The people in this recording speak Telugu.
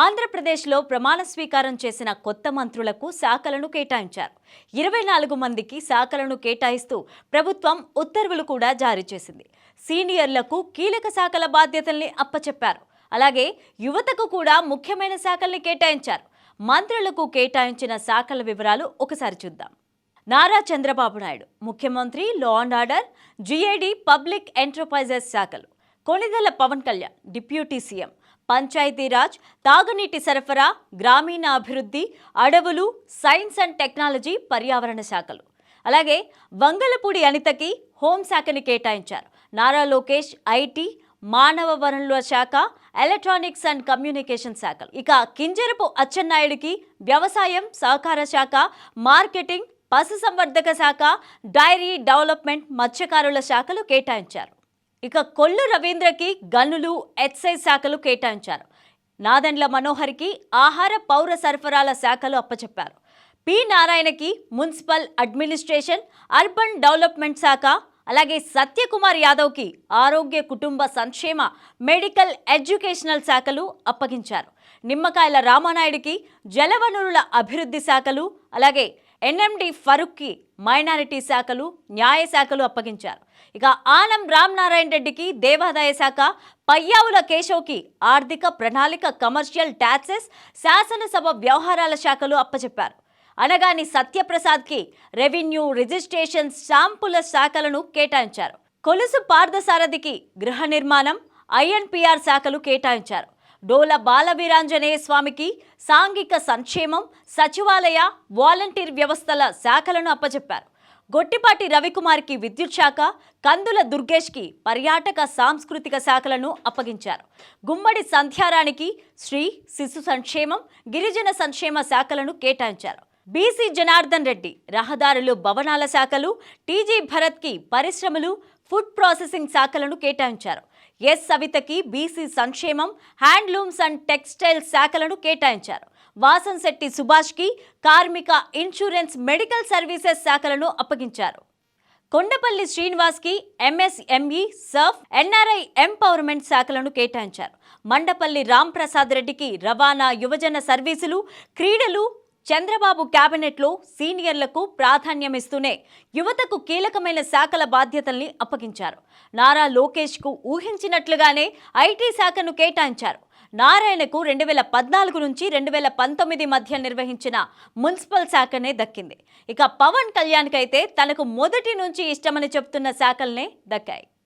ఆంధ్రప్రదేశ్లో ప్రమాణ స్వీకారం చేసిన కొత్త మంత్రులకు శాఖలను కేటాయించారు. ఇరవై నాలుగు మందికి శాఖలను కేటాయిస్తూ ప్రభుత్వం ఉత్తర్వులు కూడా జారీ చేసింది. సీనియర్లకు కీలక శాఖల బాధ్యతల్ని అప్పచెప్పారు. అలాగే యువతకు కూడా ముఖ్యమైన శాఖల్ని కేటాయించారు. మంత్రులకు కేటాయించిన శాఖల వివరాలు ఒకసారి చూద్దాం. నారా చంద్రబాబు నాయుడు ముఖ్యమంత్రి law and order GID public enterprises శాఖలు. Konidela Pawan Kalyan deputy CM. Panchayati Raj తాగునీటి సరఫరా గ్రామీణ అభివృద్ధి అడవులు సైన్స్ అండ్ టెక్నాలజీ పర్యావరణ శాఖలు. అలాగే వంగలపూడి అనితకి హోంశాఖని కేటాయించారు. నారా లోకేష్ ఐటీ మానవ వనరుల శాఖ ఎలక్ట్రానిక్స్ అండ్ కమ్యూనికేషన్ శాఖలు. ఇక కింజరపు అచ్చెన్నాయుడికి వ్యవసాయం సహకార శాఖ మార్కెటింగ్ పశుసంవర్ధక శాఖ డైరీ డెవలప్మెంట్ మత్స్యకారుల శాఖలు కేటాయించారు. ఇక కొల్లు రవీంద్రకి గనులు ఎక్సైజ్ శాఖలు కేటాయించారు. నాదెండ్ల మనోహర్కి ఆహార పౌర సరఫరాల శాఖలు అప్పచెప్పారు. పి నారాయణకి మున్సిపల్ అడ్మినిస్ట్రేషన్ అర్బన్ డెవలప్మెంట్ శాఖ అలాగే సత్యకుమార్ యాదవ్కి ఆరోగ్య కుటుంబ సంక్షేమ మెడికల్ ఎడ్యుకేషనల్ శాఖలు అప్పగించారు. నిమ్మకాయల రామానాయుడికి జలవనరుల అభివృద్ధి శాఖలు అలాగే ఎన్ఎండి ఫరూక్కి మైనారిటీ శాఖలు న్యాయ శాఖలు అప్పగించారు. ఇక ఆనం రామ్నారాయణ రెడ్డికి దేవాదాయ శాఖ పయ్యావుల కేశవ్కి ఆర్థిక ప్రణాళిక కమర్షియల్ ట్యాక్సెస్ శాసనసభ వ్యవహారాల శాఖలు అప్పచెప్పారు. అనగాని సత్యప్రసాద్కి రెవెన్యూ రిజిస్ట్రేషన్ స్టాంపుల శాఖలను కేటాయించారు. కొలుసు పార్థసారథికి గృహ నిర్మాణం ఐఎన్పిఆర్ శాఖలు కేటాయించారు. డోల బాలవీరాంజనేయ స్వామికి సాంఘిక సంక్షేమం సచివాలయ వాలంటీర్ వ్యవస్థల శాఖలను అప్పచెప్పారు గొట్టిపాటి రవికుమార్కి విద్యుత్ శాఖ కందుల దుర్గేష్కి పర్యాటక సాంస్కృతిక శాఖలను అప్పగించారు. గుమ్మడి సంధ్యారానికి శ్రీ శిశు సంక్షేమం గిరిజన సంక్షేమ శాఖలను కేటాయించారు. బీసీ జనార్దన్ రెడ్డి రహదారులు భవనాల శాఖలు టీజీ భరత్కి పరిశ్రమలు ఫుడ్ ప్రాసెసింగ్ శాఖలను కేటాయించారు. ఎస్ సవితకి బీసీ సంక్షేమం హ్యాండ్లూమ్స్ అండ్ టెక్స్టైల్ శాఖలను కేటాయించారు. వాసన్ శెట్టి సుభాష్కి కార్మిక ఇన్సూరెన్స్ మెడికల్ సర్వీసెస్ శాఖలను అప్పగించారు. కొండపల్లి శ్రీనివాస్కి ఎంఎస్ఎంఈ సర్ఫ్ ఎన్ఆర్ఐ ఎంపవర్మెంట్ శాఖలను కేటాయించారు. మండపల్లి రామ్ ప్రసాద్ రెడ్డికి రవాణా యువజన సర్వీసులు క్రీడలు చంద్రబాబు కేబినెట్లో సీనియర్లకు ప్రాధాన్యమిస్తూనే యువతకు కీలకమైన శాఖల బాధ్యతల్ని అప్పగించారు. నారా లోకేష్కు ఊహించినట్లుగానే ఐటీ శాఖను కేటాయించారు. నారాయణకు రెండు వేల పద్నాలుగు నుంచి రెండు వేల పంతొమ్మిది మధ్య నిర్వహించిన మున్సిపల్ శాఖనే దక్కింది. ఇక పవన్ కళ్యాణ్కైతే తనకు మొదటి నుంచి ఇష్టమని చెప్తున్న శాఖలనే దక్కాయి.